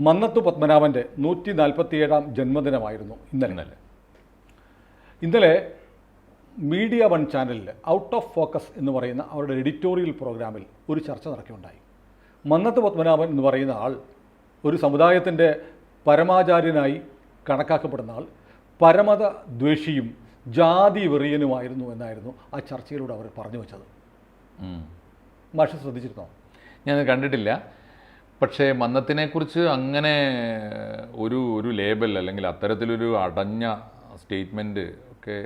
മന്നത്ത് പത്മനാഭന്റെ നൂറ്റി നാൽപ്പത്തിയേഴാം ജന്മദിനമായിരുന്നു ഇന്നലെ. ഇന്നലെ. ഇന്നലെ മീഡിയ വൺ ചാനലിൽ ഔട്ട് ഓഫ് ഫോക്കസ് എന്ന് പറയുന്ന അവരുടെ എഡിറ്റോറിയൽ പ്രോഗ്രാമിൽ ഒരു ചർച്ച നടക്കുകയുണ്ടായി. മന്നത്ത് പത്മനാഭൻ എന്ന് പറയുന്ന ആൾ ഒരു സമുദായത്തിന്റെ പരമാചാര്യനായി കണക്കാക്കപ്പെടുന്ന ആൾ പരമത ദ്വേഷിയും ജാതി വെറിയനുമായിരുന്നു എന്നായിരുന്നു ആ ചർച്ചയിലൂടെ അവർ പറഞ്ഞു വെച്ചത്. മാഷ് ശ്രദ്ധിച്ചിരുന്നോ? ഞാൻ കണ്ടിട്ടില്ല. പക്ഷേ മന്നത്തിനെക്കുറിച്ച് അങ്ങനെ ഒരു ഒരു ലേബൽ അല്ലെങ്കിൽ അത്തരത്തിലൊരു അടഞ്ഞ സ്റ്റേറ്റ്മെന്റ് ഒക്കെ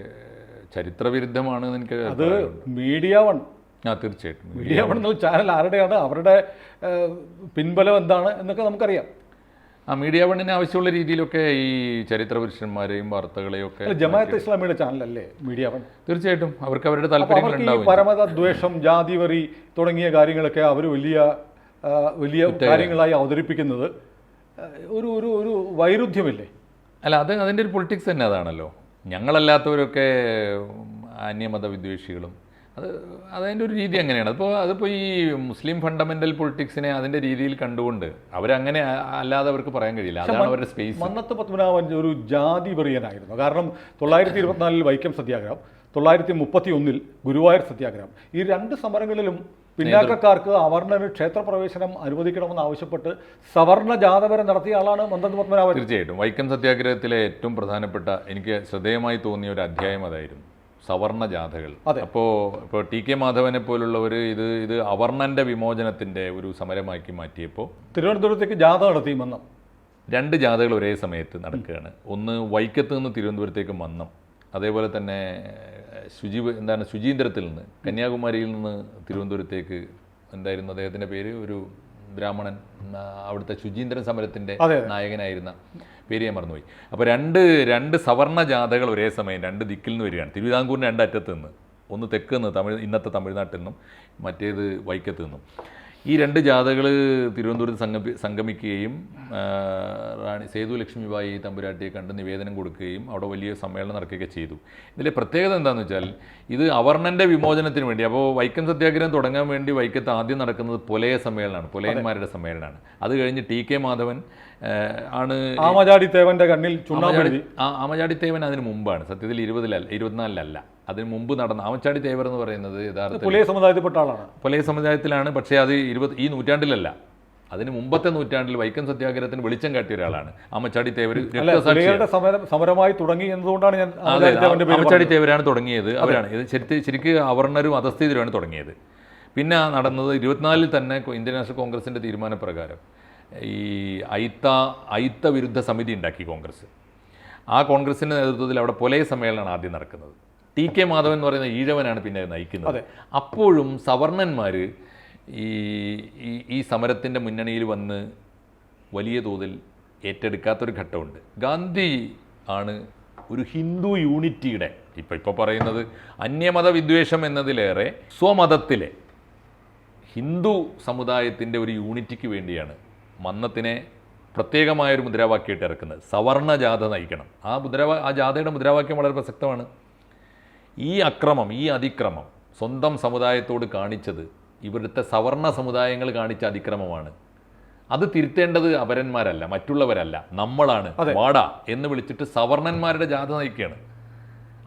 ചരിത്രവിരുദ്ധമാണ് എനിക്ക് അത് മീഡിയ വൺ. ആ തീർച്ചയായിട്ടും. മീഡിയ വൺ എന്ന ചാനൽ ആരുടെയാണ്? അവരുടെ പിൻബലം എന്താണ് എന്നൊക്കെ നമുക്കറിയാം. ആ മീഡിയ വണ്ണിന് ആവശ്യമുള്ള രീതിയിലൊക്കെ ഈ ചരിത്ര പുരുഷന്മാരെയും വാർത്തകളെയും ഒക്കെ ജമാഅത്ത് ഇസ്ലാമിയുടെ ചാനലല്ലേ മീഡിയ വൺ? തീർച്ചയായിട്ടും. അവർക്ക് അവരുടെ താല്പര്യം പരമത ദ്വേഷം ജാതിവറി തുടങ്ങിയ കാര്യങ്ങളൊക്കെ അവർ വലിയ വലിയ കാര്യങ്ങളായി അവതരിപ്പിക്കുന്നത്. ഒരു ഒരു ഒരു വൈരുദ്ധ്യമില്ലേ? അല്ല അത് അതിന്റെ ഒരു പൊളിറ്റിക്സ് തന്നെ അതാണല്ലോ. ഞങ്ങളല്ലാത്തവരൊക്കെ അന്യമത വിദ്വേഷികളും. അത് അതതിന്റെ ഒരു രീതി അങ്ങനെയാണ്. അതിപ്പോൾ അതിപ്പോൾ ഈ മുസ്ലിം ഫണ്ടമെന്റൽ പൊളിറ്റിക്സിനെ അതിന്റെ രീതിയിൽ കണ്ടുകൊണ്ട് അവരങ്ങനെ അല്ലാതെ അവർക്ക് പറയാൻ കഴിയില്ല. അതാണ് അവരുടെ സ്പേസ് മന്നത്ത് പത്മനാഭൻ ഒരു ജാതി വെറിയനായിരുന്നു. കാരണം തൊള്ളായിരത്തി ഇരുപത്തിനാലിൽ വൈക്കം സത്യാഗ്രഹം. തൊള്ളായിരത്തി മുപ്പത്തി ഒന്നിൽ ഗുരുവായൂർ സത്യാഗ്രഹം. ഈ രണ്ട് സമരങ്ങളിലും പിന്നാക്കക്കാർക്ക് അവർണന് ക്ഷേത്രപ്രവേശനം അനുവദിക്കണമെന്ന് ആവശ്യപ്പെട്ട് സവർണ ജാഥ വരെ നടത്തിയ ആളാണ് മന്ദന്ത് പത്മനാഭൻ. തീർച്ചയായിട്ടും. വൈക്കം സത്യാഗ്രഹത്തിലെ ഏറ്റവും പ്രധാനപ്പെട്ട എനിക്ക് ശ്രദ്ധേയമായി തോന്നിയ ഒരു അധ്യായം അതായിരുന്നു. സവർണ ജാഥകൾ. അതെ. അപ്പോൾ ഇപ്പോൾ ടി കെ മാധവനെ പോലുള്ളവർ ഇത് ഇത് അവർണന്റെ വിമോചനത്തിന്റെ ഒരു സമരമാക്കി മാറ്റിയപ്പോൾ തിരുവനന്തപുരത്തേക്ക് ജാഥ നടത്തി മന്നം. രണ്ട് ജാഥകൾ ഒരേ സമയത്ത് നടക്കുകയാണ്. ഒന്ന് വൈക്കത്ത് നിന്ന് തിരുവനന്തപുരത്തേക്ക് മന്നം. അതേപോലെ തന്നെ ശുചി എന്താണ് ശുചീന്ദ്രത്തിൽ നിന്ന് കന്യാകുമാരിയിൽ നിന്ന് തിരുവനന്തപുരത്തേക്ക് എന്തായിരുന്നു അദ്ദേഹത്തിന്റെ പേര്? ഒരു ബ്രാഹ്മണൻ അവിടുത്തെ ശുചീന്ദ്രൻ സമരത്തിന്റെ നായകനായിരുന്ന പേര് ഞാൻ മറന്നുപോയി. അപ്പോൾ രണ്ട് രണ്ട് സവർണ ജാഥകൾ ഒരേ സമയം രണ്ട് ദിക്കിൽ നിന്ന് വരികയാണ്. തിരുവിതാംകൂറിന്റെ രണ്ട് അറ്റത്ത് നിന്ന് ഒന്ന് തെക്ക് നിന്ന് തമിഴ് ഇന്നത്തെ തമിഴ്നാട്ടിൽ നിന്നും മറ്റേത് വൈക്കത്ത് നിന്നും. ഈ രണ്ട് ജാഥകൾ തിരുവനന്തപുരത്ത് സംഗമി സംഗമിക്കുകയും റാണി സേതു ലക്ഷ്മിബായി തമ്പുരാട്ടിയെ കണ്ട് നിവേദനം കൊടുക്കുകയും അവിടെ വലിയ സമ്മേളനം നടക്കുകയൊക്കെ ചെയ്തു. ഇതിലെ പ്രത്യേകത എന്താണെന്ന് വെച്ചാൽ ഇത് അവർണന്റെ വിമോചനത്തിന് വേണ്ടി അപ്പോൾ വൈക്കം സത്യാഗ്രഹം തുടങ്ങാൻ വേണ്ടി വൈക്കത്ത് ആദ്യം നടക്കുന്നത് പുലയ സമ്മേളനമാണ് പുലയന്മാരുടെ സമ്മേളനമാണ്. അത് കഴിഞ്ഞ് ടി കെ മാധവൻ ആണ് ആമചാടി തേവന്റെ കണ്ണിൽ ആമചാടി തേവൻ അതിന് മുമ്പാണ്. സത്യത്തിൽ ഇരുപതിലല്ല ഇരുപത്തിനാലിലല്ല. അതിന് മുമ്പ് നടന്ന ആമച്ചാടി തേവർ എന്ന് പറയുന്നത് യഥാർത്ഥത്തിൽ പുലയ സമുദായത്തിൽപ്പെട്ട ആളാണ്. പുലയ സമുദായത്തിലാണ് പക്ഷേ അത് ഇരുപത് ഈ നൂറ്റാണ്ടിലല്ല. അതിന് മുമ്പത്തെ നൂറ്റാണ്ടിൽ വൈക്കം സത്യാഗ്രഹത്തിന് വെളിച്ചം കാട്ടിയ ഒരാളാണ് ആമച്ചാടി തേവർ. സമരമായി തുടങ്ങി എന്നതുകൊണ്ടാണ് ഞാൻ ആമച്ചാടി തേവരാണ് തുടങ്ങിയത് അവരാണ്. ഇത് ശരി ശരിക്ക് അവർണരും അധസ്ഥിതരുമാണ് തുടങ്ങിയത്. പിന്നെ നടന്നത് ഇരുപത്തിനാലിൽ തന്നെ ഇന്ത്യൻ നാഷണൽ കോൺഗ്രസിന്റെ തീരുമാനപ്രകാരം ഈ ഐത്ത ഐത്ത വിരുദ്ധ സമിതി ഉണ്ടാക്കി കോൺഗ്രസ്. ആ കോൺഗ്രസിന്റെ നേതൃത്വത്തിൽ അവിടെ പൊലയ സമ്മേളനമാണ് ആദ്യം നടക്കുന്നത്. ടി കെ മാധവൻ എന്ന് പറയുന്ന ഈഴവനാണ് പിന്നെ നയിക്കുന്നത്. അപ്പോഴും സവർണന്മാർ ഈ ഈ- ഈ സമരത്തിന്റെ മുന്നണിയിൽ വന്ന് വലിയ തോതിൽ ഏറ്റെടുക്കാത്തൊരു ഘട്ടമുണ്ട്. ഗാന്ധി ആണ് ഒരു ഹിന്ദു യൂണിറ്റിയുടെ ഇപ്പം ഇപ്പോൾ പറയുന്നത് അന്യമത വിദ്വേഷം എന്നതിലേറെ സ്വമതത്തിലെ ഹിന്ദു സമുദായത്തിന്റെ ഒരു യൂണിറ്റിക്ക് വേണ്ടിയാണ് മന്നത്തിനെ പ്രത്യേകമായൊരു മുദ്രാവാക്യമായിട്ട് ഇറക്കുന്നത്. സവർണ ജാഥ നയിക്കണം. ആ മുദ്രാവാ ആ ജാഥയുടെ മുദ്രാവാക്യം വളരെ പ്രസക്തമാണ്. ഈ അക്രമം ഈ അതിക്രമം സ്വന്തം സമുദായത്തോട് കാണിച്ചത് ഇവിടുത്തെ സവർണ സമുദായങ്ങൾ കാണിച്ച അതിക്രമമാണ്. അത് തിരുത്തേണ്ടത് അപരന്മാരല്ല മറ്റുള്ളവരല്ല. നമ്മളാണ്. വാടാ എന്ന് വിളിച്ചിട്ട് സവർണന്മാരുടെ ജാഥ നയിക്കുകയാണ്.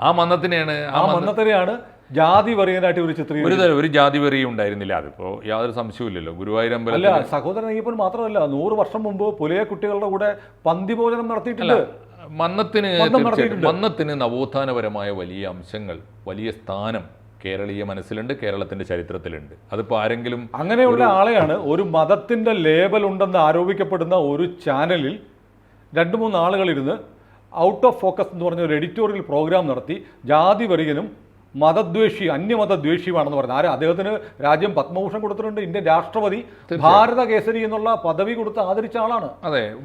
ആ മന്നത്തിനെയാണ് ആ മന്നത്തിനെയാണ് ജാതി വെറിയനായിട്ട് ഒരു ചിത്രീകരിച്ചത്. ഒരു ഒരു ജാതി വെറിയും ഉണ്ടായിരുന്നില്ല. അതിപ്പോ യാതൊരു സംശയമില്ലല്ലോ ഗുരുവായൂർ അല്ല അമ്പലത്തിൽ സഹോദരൻ അയ്യപ്പൻ മാത്രമല്ല നൂറ് വർഷം മുമ്പ് പുലയ കുട്ടികളുടെ കൂടെ പന്തിഭോജനം നടത്തിയിട്ടുണ്ട്. മന്നത്തിന് മന്നം മന്നത്തിന് നവോത്ഥാനപരമായ വലിയ അംശങ്ങൾ വലിയ സ്ഥാനം കേരളീയ മനസ്സിലുണ്ട് കേരളത്തിന്റെ ചരിത്രത്തിലുണ്ട്. അതിപ്പോ ആരെങ്കിലും അങ്ങനെയുള്ള ആളെയാണ് ഒരു മതത്തിന്റെ ലേബൽ ഉണ്ടെന്ന് ആരോപിക്കപ്പെടുന്ന ഒരു ചാനലിൽ രണ്ട് മൂന്ന് ആളുകളിരുന്ന് ഔട്ട് ഓഫ് ഫോക്കസ് എന്ന് പറഞ്ഞ ഒരു എഡിറ്റോറിയൽ പ്രോഗ്രാം നടത്തി ജാതി വരികനും മതദ്വേഷി അന്യമതദ്വേഷിയുമാണെന്ന് പറഞ്ഞു. ആരും അദ്ദേഹത്തിന് രാജ്യം പത്മഭൂഷൺ കൊടുത്തിട്ടുണ്ട് ഇന്ത്യൻ രാഷ്ട്രപതി ഭാരത കേസരി എന്നുള്ള പദവി കൊടുത്ത് ആദരിച്ച ആളാണ്. അതെ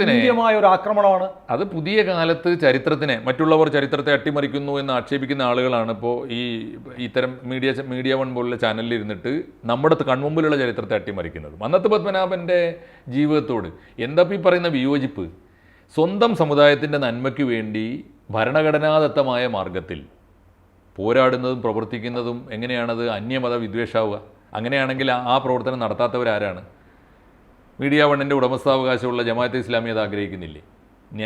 നിന്ദ്യമായ ഒരു ആക്രമണമാണ്. അത് പുതിയ കാലത്ത് ചരിത്രത്തിനെ മറ്റുള്ളവർ ചരിത്രത്തെ അട്ടിമറിക്കുന്നു എന്ന് ആക്ഷേപിക്കുന്ന ആളുകളാണ് ഇപ്പോൾ ഈ ഇത്തരം മീഡിയ മീഡിയ വൺ പോലുള്ള ചാനലിൽ ഇരുന്നിട്ട് നമ്മുടെ കൺമുമ്പിലുള്ള ചരിത്രത്തെ അട്ടിമറിക്കുന്നത്. മന്നത്ത് പത്മനാഭന്റെ ജീവിതത്തോട് എന്താ ഈ പറയുന്ന വിയോജിപ്പ്? സ്വന്തം സമുദായത്തിന്റെ നന്മയ്ക്ക് വേണ്ടി ഭരണഘടനാദത്തമായ മാർഗത്തിൽ പോരാടുന്നതും പ്രവർത്തിക്കുന്നതും എങ്ങനെയാണത്? അന്യമത വിദ്വേഷാവുക. അങ്ങനെയാണെങ്കിൽ ആ- പ്രവർത്തനം നടത്താത്തവരാരാണ്? മീഡിയ വണ്ണിന്റെ ഉടമസ്ഥാവകാശമുള്ള ജമാഅത്തെ ഇസ്ലാമി അത് ആഗ്രഹിക്കുന്നില്ലേ?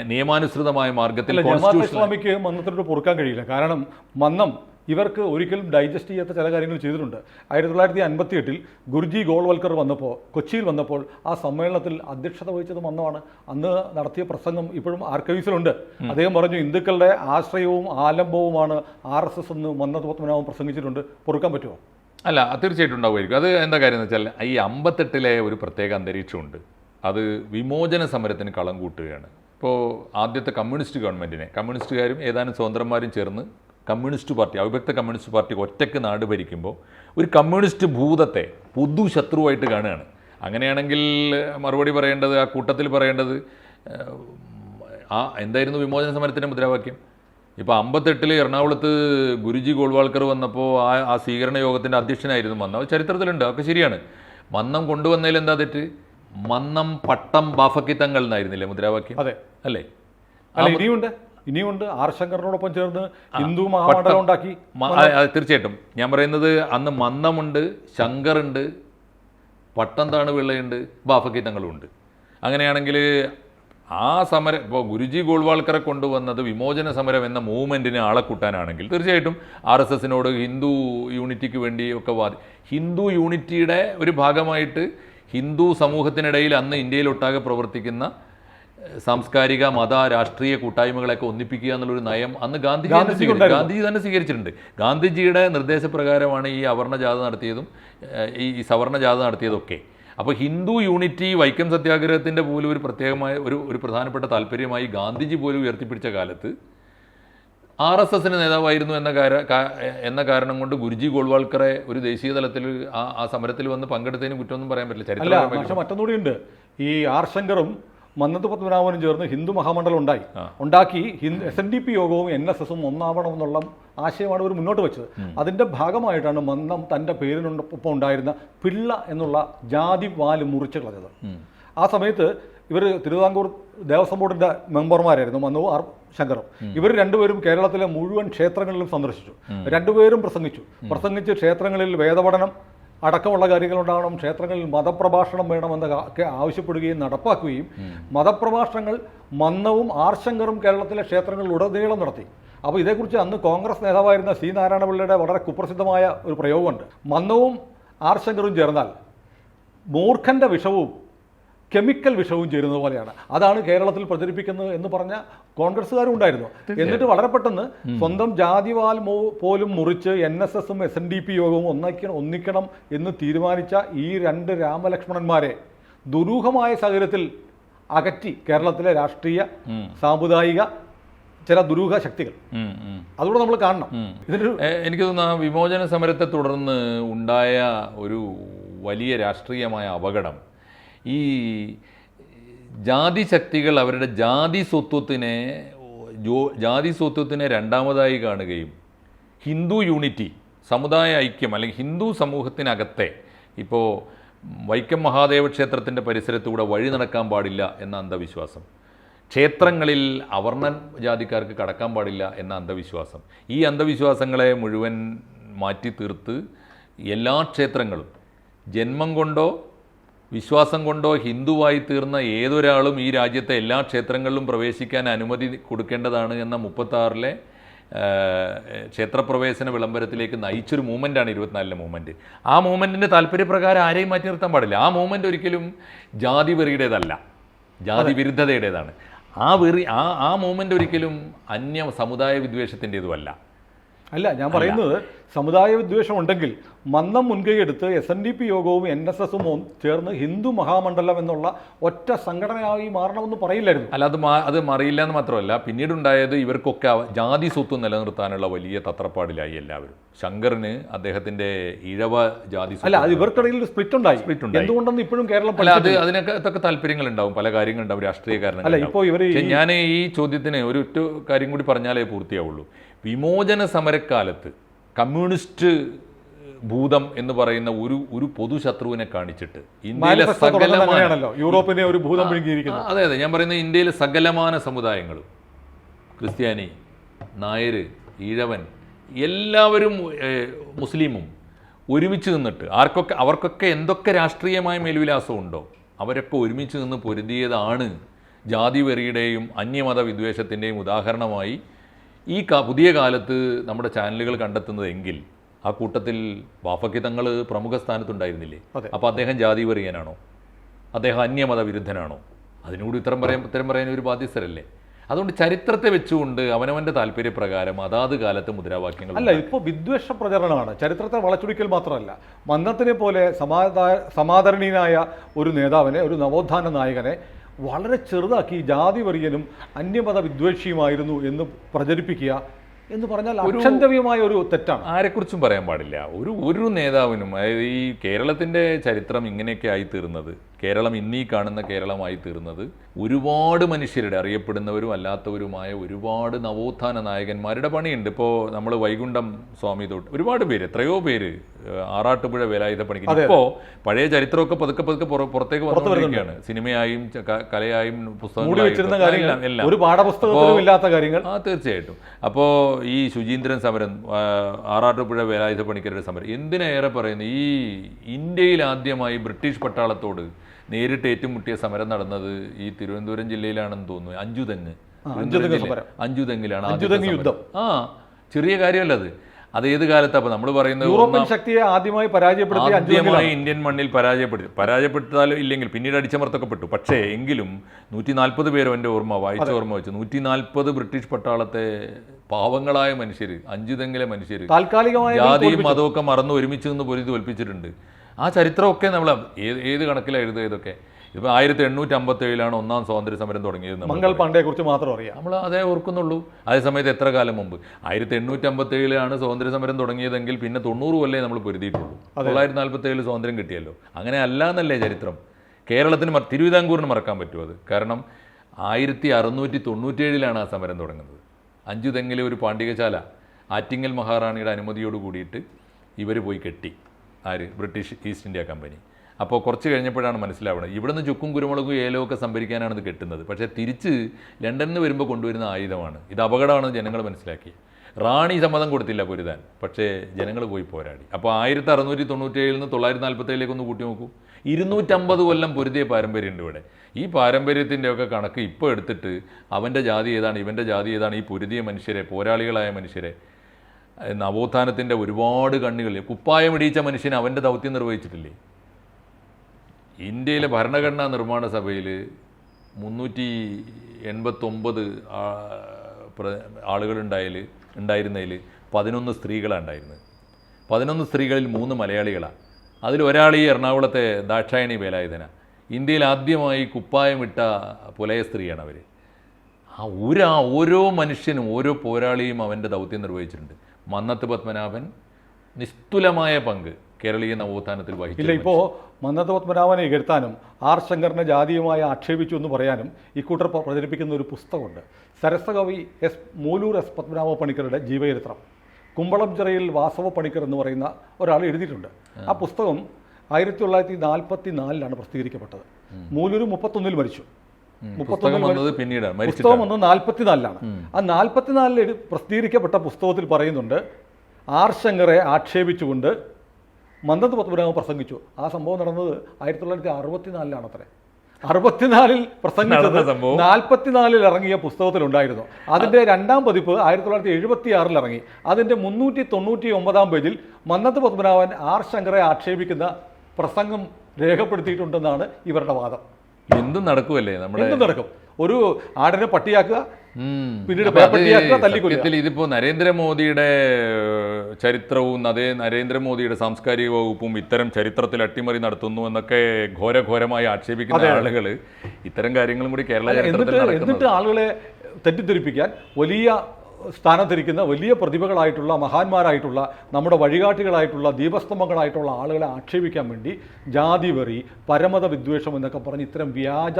നിയമാനുസൃതമായ മാർഗത്തിൽ ഇസ്ലാമിക്ക് മന്നത്തിലോട്ട് പൊറുക്കാൻ കഴിയില്ല. കാരണം മന്നം ഇവർക്ക് ഒരിക്കലും ഡൈജസ്റ്റ് ചെയ്യാത്ത ചില കാര്യങ്ങൾ ചെയ്തിട്ടുണ്ട്. ആയിരത്തി തൊള്ളായിരത്തി അൻപത്തി എട്ടിൽ ഗുരുജി ഗോൾവൽക്കർ വന്നപ്പോൾ കൊച്ചിയിൽ വന്നപ്പോൾ ആ സമ്മേളനത്തിൽ അധ്യക്ഷത വഹിച്ചത് മന്നമാണ് അന്ന് നടത്തിയ പ്രസംഗം ഇപ്പോഴും ആർക്കൈവ്സിലുണ്ട്. അദ്ദേഹം പറഞ്ഞു ഹിന്ദുക്കളുടെ ആശ്രയവും ആലംബവുമാണ് ആർ എസ് എസ് എന്ന് മന്നതോത്മനാവും പ്രസംഗിച്ചിട്ടുണ്ട്. പൊറുക്കാൻ പറ്റുമോ? അല്ല തീർച്ചയായിട്ടും ഉണ്ടാവുമായിരിക്കും. അത് എന്താ കാര്യം എന്ന് വെച്ചാൽ ഈ അമ്പത്തെട്ടിലെ ഒരു പ്രത്യേക അന്തരീക്ഷമുണ്ട്. അത് വിമോചന സമരത്തിന് കളം കൂട്ടുകയാണ്. ഇപ്പോൾ ആദ്യത്തെ കമ്മ്യൂണിസ്റ്റ് ഗവൺമെന്റിനെ കമ്മ്യൂണിസ്റ്റുകാരും ഏതാനും സ്വതന്ത്രന്മാരും ചേർന്ന് കമ്മ്യൂണിസ്റ്റ് പാർട്ടി അവിഭക്ത കമ്മ്യൂണിസ്റ്റ് പാർട്ടി ഒറ്റയ്ക്ക് നാട് ഭരിക്കുമ്പോൾ ഒരു കമ്മ്യൂണിസ്റ്റ് ഭൂതത്തെ പൊതു ശത്രുവായിട്ട് കാണുകയാണ്. അങ്ങനെയാണെങ്കിൽ മറുപടി പറയേണ്ടത് ആ കൂട്ടത്തിൽ പറയേണ്ടത് ആ എന്തായിരുന്നു വിമോചന സമരത്തിന്റെ മുദ്രാവാക്യം? ഇപ്പോൾ അമ്പത്തെട്ടിൽ എറണാകുളത്ത് ഗുരുജി ഗോൾവാൾക്കർ വന്നപ്പോൾ ആ ആ സ്വീകരണ യോഗത്തിന്റെ അധ്യക്ഷനായിരുന്നു മന്നം. അത് ചരിത്രത്തിലുണ്ട് അതൊക്കെ ശരിയാണ്. മന്നം കൊണ്ടുവന്നതിൽ എന്താ തെറ്റ്? മന്നം പട്ടം ബാഫക്കിത്തങ്ങൾ എന്നായിരുന്നില്ലേ മുദ്രാവാക്യം? അതെ. അല്ലേ? അല്ല ഇനിയുണ്ട്. ഇനിയുണ്ട് ആർ ശങ്കറിനോടൊപ്പം ചേർന്ന് ഹിന്ദു മഹാമണ്ഡലം ഉണ്ടാക്കി. തീർച്ചയായിട്ടും. ഞാൻ പറയുന്നത് അന്ന് മന്നമുണ്ട് ശങ്കറുണ്ട് പട്ടംതാണ് പിള്ളയുണ്ട് ബാഫക്കിത്തങ്ങളും ഉണ്ട് അങ്ങനെയാണെങ്കിൽ ആ സമരം ഇപ്പോൾ ഗുരുജി ഗോൾവാൾക്കറെ കൊണ്ടുവന്നത് വിമോചന സമരം എന്ന മൂവ്മെന്റിനെ ആളെ കൂട്ടാനാണെങ്കിൽ തീർച്ചയായിട്ടും ആർ എസ് എസിനോട് ഹിന്ദു യൂണിറ്റിക്ക് വേണ്ടി ഒക്കെ വാദി ഹിന്ദു യൂണിറ്റിയുടെ ഒരു ഭാഗമായിട്ട് ഹിന്ദു സമൂഹത്തിനിടയിൽ അന്ന് ഇന്ത്യയിലൊട്ടാകെ പ്രവർത്തിക്കുന്ന സാംസ്കാരിക മത രാഷ്ട്രീയ കൂട്ടായ്മകളെയൊക്കെ ഒന്നിപ്പിക്കുക എന്നുള്ളൊരു നയം അന്ന് ഗാന്ധിജി തന്നെ സ്വീകരിച്ചു. ഗാന്ധിജി തന്നെ സ്വീകരിച്ചിട്ടുണ്ട്. ഗാന്ധിജിയുടെ നിർദ്ദേശപ്രകാരമാണ് ഈ അവർണ ജാഥ നടത്തിയതും ഈ സവർണ ജാഥ നടത്തിയതൊക്കെ. അപ്പോൾ ഹിന്ദു യൂണിറ്റി വൈക്കം സത്യാഗ്രഹത്തിന്റെ പോലും ഒരു പ്രത്യേകമായ ഒരു ഒരു പ്രധാനപ്പെട്ട താല്പര്യമായി ഗാന്ധിജി പോലും ഉയർത്തിപ്പിടിച്ച കാലത്ത് ആർ എസ് എസിന് നേതാവായിരുന്നു എന്ന കാര എന്ന കാരണം കൊണ്ട് ഗുരുജി ഗോൾവാൾക്കറെ ഒരു ദേശീയ തലത്തിൽ ആ ആ സമരത്തിൽ വന്ന് പങ്കെടുത്തതിന് കുറ്റമൊന്നും പറയാൻ പറ്റില്ല. ചരിത്രം ചരിത്രപരമായി ഉണ്ട്. ഈ ആർ ശങ്കറും മന്നത്ത് പത്മനാഭനും ചേർന്ന് ഹിന്ദു മഹാമണ്ഡലം ഉണ്ടായി. ഉണ്ടാക്കി എസ് എൻ ഡി പി യോഗവും എൻ എസ് എസും ഒന്നാവണം എന്നുള്ള ആശയമാണ് ഇവർ മുന്നോട്ട് വെച്ചത്. അതിന്റെ ഭാഗമായിട്ടാണ് മന്നം തന്റെ പേരിനൊപ്പം ഉണ്ടായിരുന്ന പിള്ള എന്നുള്ള ജാതി വാൽ മുറിച്ച് കളഞ്ഞത്. ആ സമയത്ത് ഇവർ തിരുവിതാംകൂർ ദേവസ്വം ബോർഡിന്റെ മെമ്പർമാരായിരുന്നു മന്നു ആർ ശങ്കറും. ഇവർ രണ്ടുപേരും കേരളത്തിലെ മുഴുവൻ ക്ഷേത്രങ്ങളിലും സന്ദർശിച്ചു. രണ്ടുപേരും പ്രസംഗിച്ചു. പ്രസംഗിച്ച് ക്ഷേത്രങ്ങളിൽ വേദപഠനം അടക്കമുള്ള കാര്യങ്ങളുണ്ടാകണം ക്ഷേത്രങ്ങളിൽ മതപ്രഭാഷണം വേണമെന്ന് ആവശ്യപ്പെടുകയും നടപ്പാക്കുകയും മതപ്രഭാഷണങ്ങൾ മന്നവും ആർശങ്കറും കേരളത്തിലെ ക്ഷേത്രങ്ങളിൽ ഉടനീളം നടത്തി. അപ്പോൾ ഇതേക്കുറിച്ച് അന്ന് കോൺഗ്രസ് നേതാവായിരുന്ന സി നാരായണപിള്ളയുടെ വളരെ കുപ്രസിദ്ധമായ ഒരു പ്രയോഗമുണ്ട്. മന്നവും ആർശങ്കറും ചേർന്നാൽ മൂർഖന്റെ വിഷവും കെമിക്കൽ വിഷവും ചേരുന്നത് പോലെയാണ്. അതാണ് കേരളത്തിൽ പ്രചരിപ്പിക്കുന്നത് എന്ന് പറഞ്ഞ കോൺഗ്രസ്സുകാരും ഉണ്ടായിരുന്നു. എന്നിട്ട് വളരെ പെട്ടെന്ന് സ്വന്തം ജാതിവാൽ പോലും മുറിച്ച് എൻ എസ് എസും എസ് എൻ ഡി പി യോഗവും ഒന്നിക്കണം ഒന്നിക്കണം എന്ന് തീരുമാനിച്ച ഈ രണ്ട് രാമലക്ഷ്മണന്മാരെ ദുരൂഹമായ സാഹചര്യത്തിൽ അകറ്റി കേരളത്തിലെ രാഷ്ട്രീയ സാമുദായിക ചില ദുരൂഹ ശക്തികൾ. അതുകൂടെ നമ്മൾ കാണണം. ഇതിനൊരു ഏ, എനിക്ക് തോന്നുന്നു ആ വിമോചന സമരത്തെ തുടർന്ന് ഉണ്ടായ ഒരു വലിയ രാഷ്ട്രീയമായ അപകടം ഈ ജാതി ശക്തികൾ അവരുടെ ജാതി സ്വത്വത്തിനെ ജോ ജാതി സ്വത്വത്തിനെ രണ്ടാമതായി കാണുകയും ഹിന്ദു യൂണിറ്റി സമുദായ ഐക്യം അല്ലെങ്കിൽ ഹിന്ദു സമൂഹത്തിനകത്തെ ഇപ്പോൾ വൈക്കം മഹാദേവ ക്ഷേത്രത്തിന്റെ പരിസരത്തൂടെ വഴി നടക്കാൻ പാടില്ല എന്ന അന്ധവിശ്വാസം. ക്ഷേത്രങ്ങളിൽ അവർണൻ ജാതിക്കാർക്ക് കടക്കാൻ പാടില്ല എന്ന അന്ധവിശ്വാസം. ഈ അന്ധവിശ്വാസങ്ങളെ മുഴുവൻ മാറ്റി തീർത്ത് എല്ലാ ക്ഷേത്രങ്ങളും ജന്മം കൊണ്ടോ വിശ്വാസം കൊണ്ടോ ഹിന്ദുവായി തീർന്ന ഏതൊരാളും ഈ രാജ്യത്തെ എല്ലാ ക്ഷേത്രങ്ങളിലും പ്രവേശിക്കാൻ അനുമതി കൊടുക്കേണ്ടതാണ് എന്ന മുപ്പത്താറിലെ ക്ഷേത്രപ്രവേശന വിളംബരത്തിലേക്ക് നയിച്ചൊരു മൂവ്മെന്റാണ് ഇരുപത്തിനാലിലെ മൂവ്മെന്റ് ആ മൂവ്മെന്റിന്റെ താല്പര്യപ്രകാരം ആരെയും മാറ്റി നിർത്താൻ പാടില്ല. ആ മൂവ്മെന്റ് ഒരിക്കലും ജാതി വെറിയുടേതല്ല ജാതി വിരുദ്ധതയുടേതാണ് ആ വെറി ആ ആ മൂവ്മെന്റ് ഒരിക്കലും അന്യ സമുദായ വിദ്വേഷത്തിന്റേതുമല്ല. അല്ല ഞാൻ പറയുന്നത് സമുദായ വിദ്വേഷം ഉണ്ടെങ്കിൽ മന്നം മുൻകൈയെടുത്ത് എസ് എൻ ഡി പി യോഗവും എൻ എസ് എസും ചേർന്ന് ഹിന്ദു മഹാമണ്ഡലം എന്നുള്ള ഒറ്റ സംഘടനയായി മാറണമെന്ന് പറയില്ലായിരുന്നു. അല്ല അത് അത് മറിയില്ല എന്ന് മാത്രമല്ല പിന്നീടുണ്ടായത് ഇവർക്കൊക്കെ ജാതി സ്വത്ത് നിലനിർത്താനുള്ള വലിയ തത്രപ്പാടിലായി എല്ലാവരും. ശങ്കറിന് അദ്ദേഹത്തിന്റെ ഇഴവ ജാതി അല്ല അത് ഇവർക്കിടയിൽ ഒരു സ്പ്ലിറ്റ് ഉണ്ടായി. സ്പ്ലിറ്റ് ഉണ്ടായി. എന്തുകൊണ്ടെന്ന് ഇപ്പോഴും കേരളം അല്ല അത്. അതിനൊക്കെ താല്പര്യങ്ങൾ ഉണ്ടാവും പല കാര്യങ്ങളുണ്ടാവും രാഷ്ട്രീയ അല്ല കാരണങ്ങൾ ഇപ്പോൾ ഇവർ ഞാൻ ഈ ചോദ്യത്തിന് ഒരു ഒറ്റ കാര്യം കൂടി പറഞ്ഞാലേ പൂർത്തിയാവുള്ളൂ. വിമോചന സമരക്കാലത്ത് കമ്മ്യൂണിസ്റ്റ് ഭൂതം എന്ന് പറയുന്ന ഒരു ഒരു പൊതുശത്രുവിനെ കാണിച്ചിട്ട് ഇന്ത്യയിലെ അങ്ങനെയാണല്ലോ. യൂറോപ്പിനെ ഒരു ഭൂതം വിഴുങ്ങിയിരിക്കുന്നു. അതെ അതെ. ഞാൻ പറയുന്നത് ഇന്ത്യയിലെ സകലമാന സമുദായങ്ങളും ക്രിസ്ത്യാനി നായർ ഈഴവൻ എല്ലാവരും മുസ്ലിമും ഒരുമിച്ച് നിന്നിട്ട് ആർക്കൊക്കെ അവർക്കൊക്കെ എന്തൊക്കെ രാഷ്ട്രീയമായ മേൽവിലാസം ഉണ്ടോ? അവരൊക്കെ ഒരുമിച്ച് നിന്ന് പൊരുതിയതാണ് ജാതിവെറിയുടെയും അന്യമത വിദ്വേഷത്തിന്റെയും ഉദാഹരണമായി ഈ പുതിയ കാലത്ത് നമ്മുടെ ചാനലുകൾ കണ്ടെത്തുന്നതെങ്കിൽ ആ കൂട്ടത്തിൽ ബാഫക്കി തങ്ങൾ പ്രമുഖ സ്ഥാനത്തുണ്ടായിരുന്നില്ലേ? അപ്പോൾ അദ്ദേഹം ജാതി വെറിയനാണോ? അദ്ദേഹം അന്യമത വിരുദ്ധനാണോ അതിനോട് ഇത്തരം പറയാൻ ഇത്തരം പറയാൻ ഒരു ബാധ്യസ്ഥരല്ലേ? അതുകൊണ്ട് ചരിത്രത്തെ വെച്ചുകൊണ്ട് അവനവന്റെ താല്പര്യപ്രകാരം അതാത് കാലത്ത് മുദ്രാവാക്യങ്ങൾ അല്ല ഇപ്പോൾ വിദ്വേഷ പ്രചരണമാണ്. ചരിത്രത്തെ വളച്ചൊടിക്കൽ മാത്രമല്ല. മന്നത്തിനെ പോലെ സമാധാ സമാദരണീയനായ ഒരു നേതാവിനെ ഒരു നവോത്ഥാന നായകനെ വളരെ ചെറുതാക്കി ജാതി ജാതിവറിയനും അന്യമത വിദ്വേഷിയുമായിരുന്നു എന്ന് പ്രചരിപ്പിക്കുക എന്ന് പറഞ്ഞാൽ അക്ഷന്തവ്യമായ ഒരു തെറ്റാണ്. ആരെക്കുറിച്ചും പറയാൻ പാടില്ല. ഒരു ഒരു നേതാവിനും അതായത് ഈ കേരളത്തിന്റെ ചരിത്രം ഇങ്ങനെയൊക്കെ ആയി തീർന്നത് കേരളം ഇന്നീ കാണുന്ന കേരളമായി തീർന്നത്. ഒരുപാട് മനുഷ്യരുടെ അറിയപ്പെടുന്നവരും അല്ലാത്തവരുമായ ഒരുപാട് നവോത്ഥാന നായകന്മാരുടെ പണിയുണ്ട്. ഇപ്പോൾ നമ്മൾ വൈകുണ്ഠം സ്വാമി തൊട്ട് ഒരുപാട് പേര് എത്രയോ പേര് ആറാട്ടുപുഴ വേലായുധ പണിക്ക്. ഇപ്പോൾ പഴയ ചരിത്രമൊക്കെ പതുക്കെ പതുക്കെ പുറ- പുറത്തേക്ക് വന്നുകൊണ്ടിരിക്കുകയാണ്. സിനിമയായും കലയായും പുസ്തകങ്ങളായും എല്ലാം ഒരു പാഠപുസ്തകത്തിലും ഇല്ലാത്ത കാര്യങ്ങൾ. ആ തീർച്ചയായിട്ടും. അപ്പോൾ ഈ ശുചീന്ദ്രൻ സമരം ആറാട്ടുപുഴ വേലായുധ പണിക്കരുടെ സമരം എന്തിനേറെ പറയുന്നത് ഈ ഇന്ത്യയിൽ ആദ്യമായി ബ്രിട്ടീഷ് പട്ടാളത്തോട് നേരിട്ട് ഏറ്റുമുട്ടിയ സമരം നടന്നത് ഈ തിരുവനന്തപുരം ജില്ലയിലാണെന്ന് തോന്നുന്നു. അഞ്ചു. അഞ്ചുതെങ്ങിലാണ് ആദ്യത്തെ അഞ്ചുതെങ്ങ് യുദ്ധം. ആ ചെറിയ കാര്യമല്ല അത്. അത് ഏത് കാലത്താണ് അപ്പൊ നമ്മൾ പറയുന്നത് യൂറോപ്യൻ ശക്തിയെ ആദ്യമായി പരാജയപ്പെടുത്തി അഞ്ചു ആദ്യമായി ഇന്ത്യൻ മണ്ണിൽ പരാജയപ്പെടുത്തി പരാജയപ്പെട്ടാലും ഇല്ലെങ്കിൽ പിന്നീട് അടിച്ചമർത്തക്കപ്പെട്ടു പക്ഷേ എങ്കിലും നൂറ്റി നാൽപ്പത് പേരും എന്റെ ഓർമ്മ വായിച്ച ഓർമ്മ വെച്ചു നൂറ്റി നാൽപ്പത് ബ്രിട്ടീഷ് പട്ടാളത്തെ പാവങ്ങളായ മനുഷ്യർ അഞ്ചുതെങ്കിലെ മനുഷ്യർ താൽക്കാലികമായ ജാതിയും മതമൊക്കെ മറന്ന് ഒരുമിച്ച് നിന്ന് പൊരുതി തോൽപ്പിച്ചിട്ടുണ്ട്. ആ ചരിത്രമൊക്കെ നമ്മൾ ഏത് ഏത് കണക്കിലാണ് എഴുതുക ഇതൊക്കെ? ഇപ്പോൾ ആയിരത്തി എണ്ണൂറ്റി അമ്പത്തി ഏഴിലാണ് ഒന്നാം സ്വാതന്ത്ര്യ സമരം തുടങ്ങിയത് മംഗൾ പാണ്ഡെയെ കുറിച്ച് മാത്രം അറിയാം. നമ്മൾ അതേ ഓർക്കുന്നുള്ളൂ. അതേ സമയത്ത് എത്ര കാലം മുമ്പ്? ആയിരത്തി എണ്ണൂറ്റി അമ്പത്തി ഏഴിലാണ് സ്വാതന്ത്ര്യ സമരം തുടങ്ങിയതെങ്കിൽ പിന്നെ തൊണ്ണൂറ് കൊല്ലേ നമ്മൾ പൊരുതിയിട്ടുള്ളൂ. തൊള്ളായിരത്തി നാൽപ്പത്തി ഏഴിൽ സ്വാതന്ത്ര്യം കിട്ടിയല്ലോ. അങ്ങനെ അല്ല എന്നല്ലേ ചരിത്രം? കേരളത്തിന് തിരുവിതാംകൂറിന് മറക്കാൻ പറ്റുമോ അത്? കാരണം ആയിരത്തി അറുന്നൂറ്റി തൊണ്ണൂറ്റേഴിലാണ് ആ സമരം തുടങ്ങുന്നത്. അഞ്ചു തെങ്ങിലെ ഒരു പാണ്ഡികശാല ആറ്റിങ്ങൽ മഹാറാണിയുടെ അനുമതിയോട് കൂടിയിട്ട് ഇവർ പോയി കെട്ടി. ആര്? British East India company. അപ്പോൾ കുറച്ച് കഴിഞ്ഞപ്പോഴാണ് മനസ്സിലാവുന്നത് ഇവിടുന്ന് ചുക്കും കുരുമുളകും ഏലവും ഒക്കെ സംഭരിക്കാനാണ് ഇത് കെട്ടുന്നത്. പക്ഷേ തിരിച്ച് ലണ്ടനിൽ വരുമ്പോൾ കൊണ്ടുവരുന്ന ആയുധമാണ്. ഇത് അപകടമാണെന്ന് ജനങ്ങൾ മനസ്സിലാക്കി. റാണി സമ്മതം കൊടുത്തില്ല പൊരുതാൻ. പക്ഷേ ജനങ്ങൾ പോയി പോരാടി. അപ്പോൾ ആയിരത്തി അറുന്നൂറ്റി തൊണ്ണൂറ്റേഴിൽ നിന്ന് തൊള്ളായിരത്തി നാൽപ്പത്തേഴിലേക്ക് ഒന്ന് കൂട്ടി നോക്കൂ. ഇരുന്നൂറ്റമ്പത് കൊല്ലം പൊരുതിയ പാരമ്പര്യമുണ്ട് ഇവിടെ. ഈ പാരമ്പര്യത്തിന്റെ ഒക്കെ കണക്ക് ഇപ്പോൾ എടുത്തിട്ട് അവന്റെ ജാതി ഏതാണ് ഇവന്റെ ജാതി ഏതാണ് ഈ പൊരുതിയ മനുഷ്യരെ പോരാളികളായ മനുഷ്യരെ നവോത്ഥാനത്തിന്റെ ഒരുപാട് കണ്ണികൾ കുപ്പായം ഇടിയിച്ച മനുഷ്യൻ അവന്റെ ദൗത്യം നിർവഹിച്ചിട്ടില്ലേ? ഇന്ത്യയിലെ ഭരണഘടനാ നിർമ്മാണ സഭയിൽ മുന്നൂറ്റി എൺപത്തൊമ്പത് ആളുകളുണ്ടായാൽ ഉണ്ടായിരുന്നതിൽ പതിനൊന്ന് സ്ത്രീകളാണ് ഉണ്ടായിരുന്നത്. പതിനൊന്ന് സ്ത്രീകളിൽ മൂന്ന് മലയാളികളാണ് അതിൽ ഒരാൾ ഈ എറണാകുളത്തെ ദാക്ഷായണി വേലായുധന. ഇന്ത്യയിൽ ആദ്യമായി കുപ്പായമിട്ട പുലയ സ്ത്രീയാണ് അവർ ആ ഒരു ഓരോ മനുഷ്യനും ഓരോ പോരാളിയും അവന്റെ ദൗത്യം നിർവഹിച്ചിട്ടുണ്ട്. മന്നത്ത് പത്മനാഭൻ നിസ്തുലമായ പങ്ക് കേരളീയ നവോത്ഥാനത്തിൽ ഇല്ല വഹിച്ചു ഇപ്പോൾ മന്നത്ത് പത്മനാഭനെ എഴുത്താനും ആർ ശങ്കറിനെ ജാതീയമായി ആക്ഷേപിച്ചു എന്ന് പറയാനും ഇക്കൂട്ടർ പ്ര- പ്രചരിപ്പിക്കുന്ന ഒരു പുസ്തകമുണ്ട്. സരസകവി എസ് മൂലൂർ എസ് പത്മനാഭ പണിക്കരുടെ ജീവചരിത്രം. കുമ്പളം ചിറയിൽ വാസവ പണിക്കർ എന്ന് പറയുന്ന ഒരാൾ എഴുതിയിട്ടുണ്ട്. ആ. പുസ്തകം ആയിരത്തി തൊള്ളായിരത്തി നാൽപ്പത്തി നാലിലാണ് പ്രസിദ്ധീകരിക്കപ്പെട്ടത് മൂലൂർ മുപ്പത്തൊന്നിൽ മരിച്ചു. ഉം. മുപ്പത്തൊന്നിൽ പുസ്തകം വന്നത് നാൽപ്പത്തിനാലിലാണ് ആ നാൽപ്പത്തിനാലിൽ പ്രസിദ്ധീകരിക്കപ്പെട്ട പുസ്തകത്തിൽ പറയുന്നുണ്ട് ആർ ശങ്കറെ ആക്ഷേപിച്ചുകൊണ്ട് മന്ദത്ത് പത്മനാഭൻ പ്രസംഗിച്ചു. ആ സംഭവം നടന്നത് ആയിരത്തി തൊള്ളായിരത്തി അറുപത്തിനാലിലാണ് അത്രേ. അറുപത്തിനാലിൽ പ്രസംഗിച്ചത്? നാൽപ്പത്തിനാലിൽ ഇറങ്ങിയ പുസ്തകത്തിലുണ്ടായിരുന്നു. അതിന്റെ രണ്ടാം പതിപ്പ് ആയിരത്തി തൊള്ളായിരത്തി എഴുപത്തി ആറിൽ ഇറങ്ങി. അതിന്റെ മുന്നൂറ്റി തൊണ്ണൂറ്റി ഒമ്പതാം പേജിൽ മന്നത്ത് പത്മനാഭൻ ആർ ശങ്കറെ ആക്ഷേപിക്കുന്ന പ്രസംഗം രേഖപ്പെടുത്തിയിട്ടുണ്ടെന്നാണ് ഇവരുടെ വാദം. എന്തും നടക്കുമല്ലേ നമ്മുടെ എന്തും നടക്കും. ഒരു ആടിനെ പട്ടിയാക്കുക പിന്നീട് തല്ലിക്കൊല്ലുക. ഇതിപ്പോ നരേന്ദ്രമോദിയുടെ ചരിത്രവും അതേ നരേന്ദ്രമോദിയുടെ സാംസ്കാരിക വകുപ്പും ഇത്തരം ചരിത്രത്തിൽ അട്ടിമറി നടത്തുന്നു എന്നൊക്കെ ഘോരഘോരമായി ആക്ഷേപിക്കുന്ന ആളുകൾ ഇത്തരം കാര്യങ്ങളും കൂടി കേരള ചരിത്രത്തിൽ എന്നിട്ട് ആളുകളെ തെറ്റിദ്ധരിപ്പിക്കാൻ വലിയ സ്ഥാനത്തിരിക്കുന്ന വലിയ പ്രതിഭകളായിട്ടുള്ള മഹാന്മാരായിട്ടുള്ള നമ്മുടെ വഴികാട്ടികളായിട്ടുള്ള ദീപസ്തംഭങ്ങളായിട്ടുള്ള ആളുകളെ ആക്ഷേപിക്കാൻ വേണ്ടി ജാതി വെറി പരമത വിദ്വേഷം എന്നൊക്കെ പറഞ്ഞ് ഇത്തരം വ്യാജ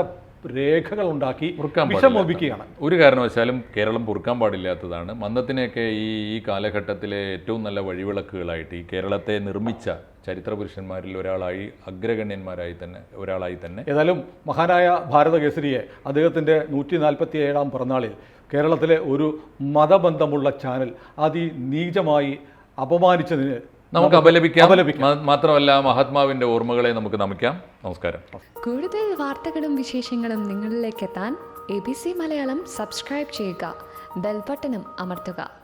രേഖകൾ ഉണ്ടാക്കി വിഷമോപിക്കുകയാണ്. ഒരു കാരണവശാലും കേരളം പൊറുക്കാൻ പാടില്ലാത്തതാണ്. മന്ദത്തിനെയൊക്കെ ഈ ഈ കാലഘട്ടത്തിലെ ഏറ്റവും നല്ല വഴിവിളക്കുകളായിട്ട് ഈ കേരളത്തെ നിർമ്മിച്ച ചരിത്ര പുരുഷന്മാരിൽ ഒരാളായി അഗ്രഗണ്യന്മാരായി തന്നെ ഒരാളായി തന്നെ. ഏതായാലും മഹാനായ ഭാരതകേസരിയെ അദ്ദേഹത്തിന്റെ നൂറ്റി നാൽപ്പത്തി ഏഴാം പിറന്നാളിൽ കേരളത്തിലെ ഒരു മതബന്ധമുള്ള ചാനൽ അതി നീചമായി അപമാനിച്ചതിന് നമുക്ക് അപലപിക്കാം. അപലപിക്കാം. മാത്രമല്ല മഹാത്മാവിന്റെ ഓർമ്മകളെ നമുക്ക് നമിക്കാം. നമസ്കാരം. കൂടുതൽ വാർത്തകളും വിശേഷങ്ങളും നിങ്ങളിലേക്ക് എത്താൻ A B C Malayalam subscribe ചെയ്യുക. ബെൽബട്ടനും അമർത്തുക.